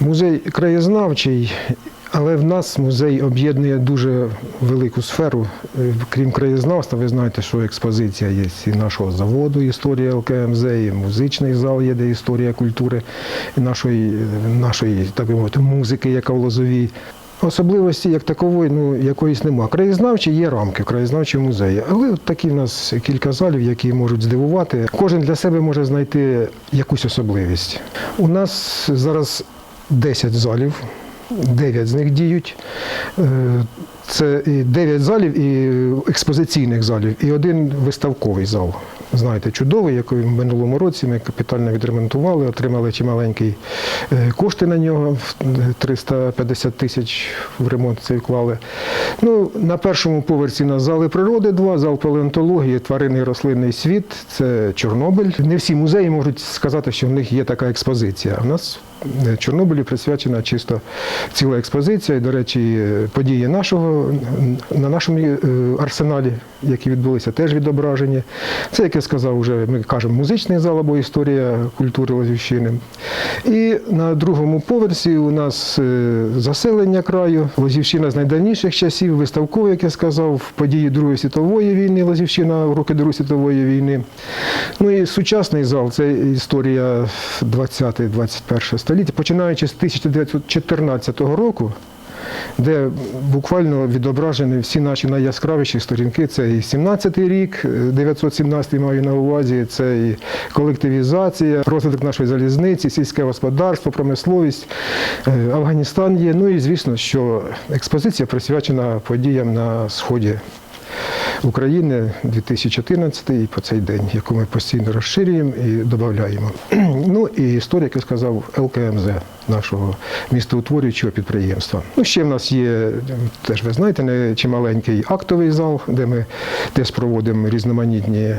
Музей краєзнавчий, але в нас музей об'єднує дуже велику сферу. Е, Крім краєзнавства, ви знаєте, що експозиція є і нашого заводу, історія ЛКМЗ, і музичний зал є, де історія культури нашої, нашої так би мовити, музики, яка в Лозовій. Особливості як такової, ну якоїсь нема. Краєзнавчі є рамки, краєзнавчі музеї. Але от такі в нас кілька залів, які можуть здивувати. Кожен для себе може знайти якусь особливість. У нас зараз 10 залів, 9 з них діють. Е, Це 9 залів і експозиційних залів, і один виставковий зал. Знаєте, чудовий, який в минулому році ми капітально відремонтували, отримали чималенький е, кошти на нього, 350 тисяч в ремонт цей вклали. Ну, на першому поверсі на зали природи два, зал палеонтології, тваринний і рослинний світ, це Чорнобиль. Не всі музеї можуть сказати, що в них є така експозиція. У нас Чорнобилю присвячена чисто ціла експозиція. І, до речі, події нашого на нашому е, арсеналі, які відбулися, теж відображені. Це, як я сказав, вже ми кажемо музичний зал або історія культури Лозівщини. І на другому поверсі у нас е, заселення краю, Лозівщина з найдавніших часів, виставковий, як я сказав, події Другої світової війни, Лозівщина роки Другої світової війни. Ну і сучасний зал це історія 20-21 століття, починаючи з 1914 року. Де буквально відображені всі наші найяскравіші сторінки. Це і 17-й рік, 917-й маю на увазі, це і колективізація, розвиток нашої залізниці, сільське господарство, промисловість, Е, Афганістан є. Ну і звісно, що експозиція присвячена подіям на сході України 2014 і по цей день, яку ми постійно розширюємо і додаємо. Ну і історія, як я сказав, ЛКМЗ нашого містоутворюючого підприємства. Ну, ще в нас є, теж ви знаєте, не чималенький актовий зал, де ми теж проводимо різноманітні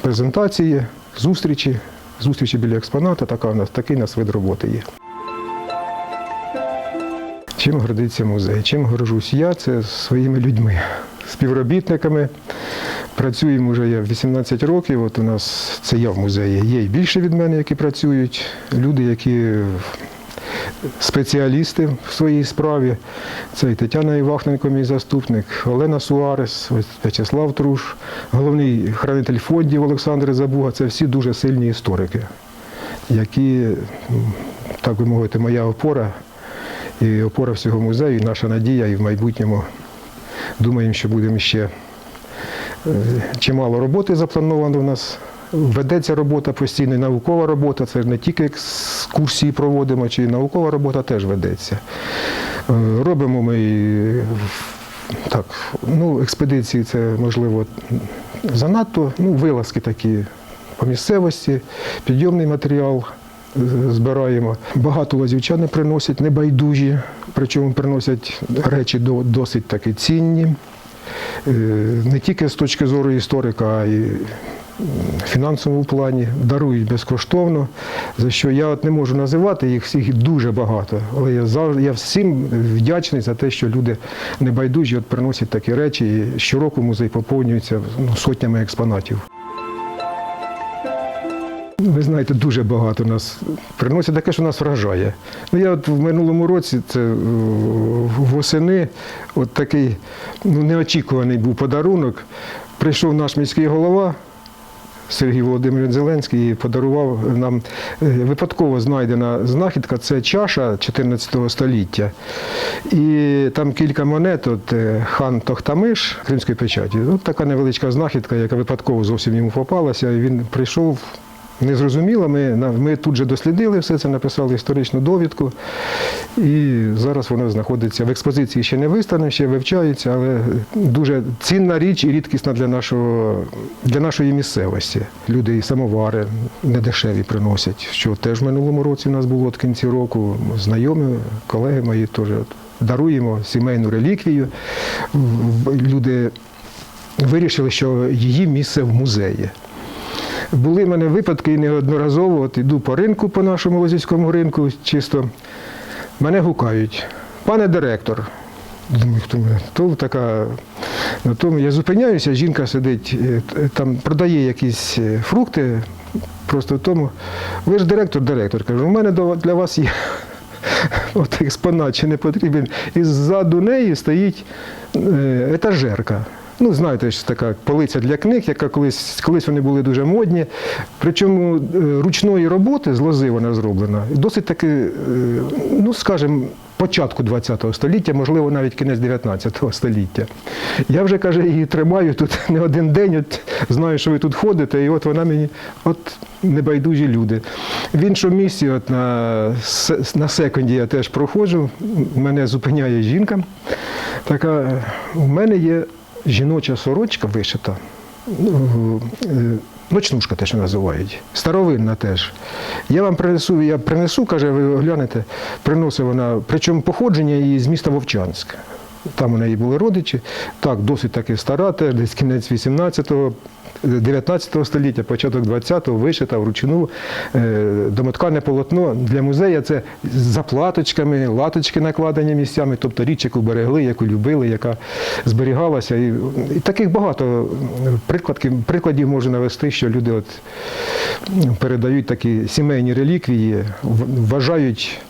презентації, зустрічі, зустрічі біля експоната. Така у нас такий у нас вид роботи є. Чим гордиться музей? Чим горжусь я? Це своїми людьми, співробітниками. Працюємо вже я 18 років. От у нас це я в музеї. Є і більше від мене, які працюють. Люди, які спеціалісти в своїй справі. Це і Тетяна Івахненко, мій заступник, Олена Суарес, В'ячеслав Труш, головний хранитель фондів Олександр Забуга. Це всі дуже сильні історики, які, ну, так би мовити, моя опора і опора всього музею, і наша надія, і в майбутньому думаємо, що будемо ще е, чимало роботи заплановано у нас. Ведеться робота постійно, наукова робота, це не тільки екскурсії проводимо, чи наукова робота теж ведеться. Е, Робимо ми так, ну, експедиції, це можливо занадто, ну, вилазки такі по місцевості, підйомний матеріал е, збираємо. Багато лазівчани приносять небайдужі, причому приносять речі до- досить таки цінні. Е, Не тільки з точки зору історика, а й фінансовому плані дарують безкоштовно, за що я от не можу називати їх всіх дуже багато. Але я завжди я всім вдячний за те, що люди небайдужі от приносять такі речі. І щороку музей поповнюється ну, сотнями експонатів. Ви знаєте, дуже багато нас приносять таке, що нас вражає. Ну, я от в минулому році, це е, восени, от такий ну, неочікуваний був подарунок. Прийшов наш міський голова. Сергій Володимирович Зеленський і подарував нам е, випадково знайдена знахідка. Це чаша 14 століття. І там кілька монет, от е, хан Тохтамиш кримської печаті. От така невеличка знахідка, яка випадково зовсім йому попалася. І він прийшов. Незрозуміло, ми, ми тут же дослідили все це, написали історичну довідку, і зараз воно знаходиться в експозиції ще не виставлено, ще вивчається, але дуже цінна річ і рідкісна для, нашого, для нашої місцевості. Люди і самовари недешеві приносять, що теж в минулому році у нас було от в кінці року. Знайомі, колеги мої теж даруємо сімейну реліквію. Люди вирішили, що її місце в музеї. Були в мене випадки і неодноразово, от іду по ринку, по нашому лозівському ринку, чисто мене гукають. Пане директор, думаю, хто мене? То така. На тому я зупиняюся, жінка сидить, е, там продає якісь е, фрукти. Просто в тому. Ви ж директор, директор. Кажу, у мене для вас є от експонат чи не потрібен. І ззаду неї стоїть е, етажерка. Ну, знаєте, що така полиця для книг, яка колись, колись вони були дуже модні. Причому е, ручної роботи з лози вона зроблена. Досить таки, е, ну скажімо, початку ХХ століття, можливо, навіть кінець 19 століття. Я вже каже, її тримаю тут не один день. От знаю, що ви тут ходите, і от вона мені, от небайдужі люди. В іншому місці, от на, на секунді я теж проходжу, мене зупиняє жінка. Така, у мене є жіноча сорочка вишита. ну, е, Ночнушка те, що називають. Старовинна теж. Я вам принесу, я принесу, каже, ви глянете, приносить вона, причому походження її з міста Вовчанськ. Там у неї були родичі. Так, досить таки стара, теж десь кінець 18-го, 19 століття, початок 20-го, вишита вручну е, домоткане полотно для музею це заплаточками, латочки накладені місцями, тобто річ, яку берегли, яку любили, яка зберігалася. І, і таких багато прикладів, прикладів можу навести, що люди от передають такі сімейні реліквії, вважають,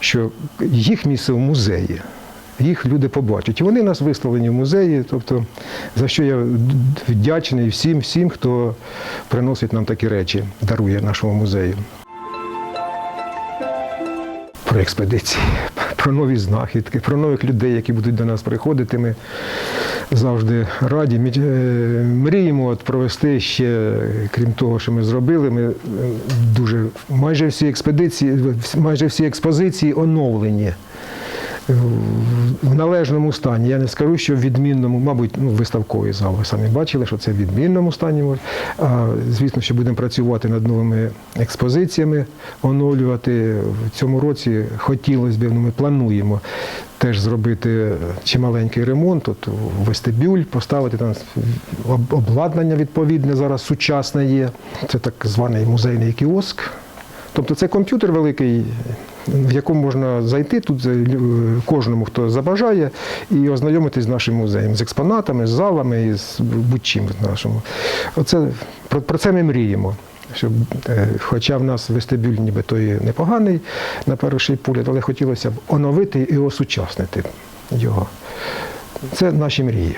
що їх місце в музеї. Їх люди побачать. І вони нас виставлені в музеї. Тобто, за що я вдячний всім, всім, хто приносить нам такі речі, дарує нашому музею. Про експедиції, про нові знахідки, про нових людей, які будуть до нас приходити. Ми завжди раді. Ми е, мріємо от провести ще, крім того, що ми зробили, ми е, дуже майже всі експедиції, майже всі експозиції оновлені в належному стані. Я не скажу, що в відмінному, мабуть, ну, виставковий зал. Ви самі бачили, що це в відмінному стані. Звісно, що будемо працювати над новими експозиціями, оновлювати. В цьому році хотілося б, ну, ми плануємо теж зробити чималенький ремонт, тут вестибюль, поставити там обладнання відповідне зараз сучасне є. Це так званий музейний кіоск. Тобто це комп'ютер великий, в якому можна зайти тут е, кожному, хто забажає, і ознайомитись з нашим музеєм, з експонатами, з залами з будь-чим нашому. Оце, про, про це ми мріємо. Щоб, е, хоча в нас вестибюль ніби той непоганий на перший погляд, але хотілося б оновити і осучаснити його. Це наші мрії.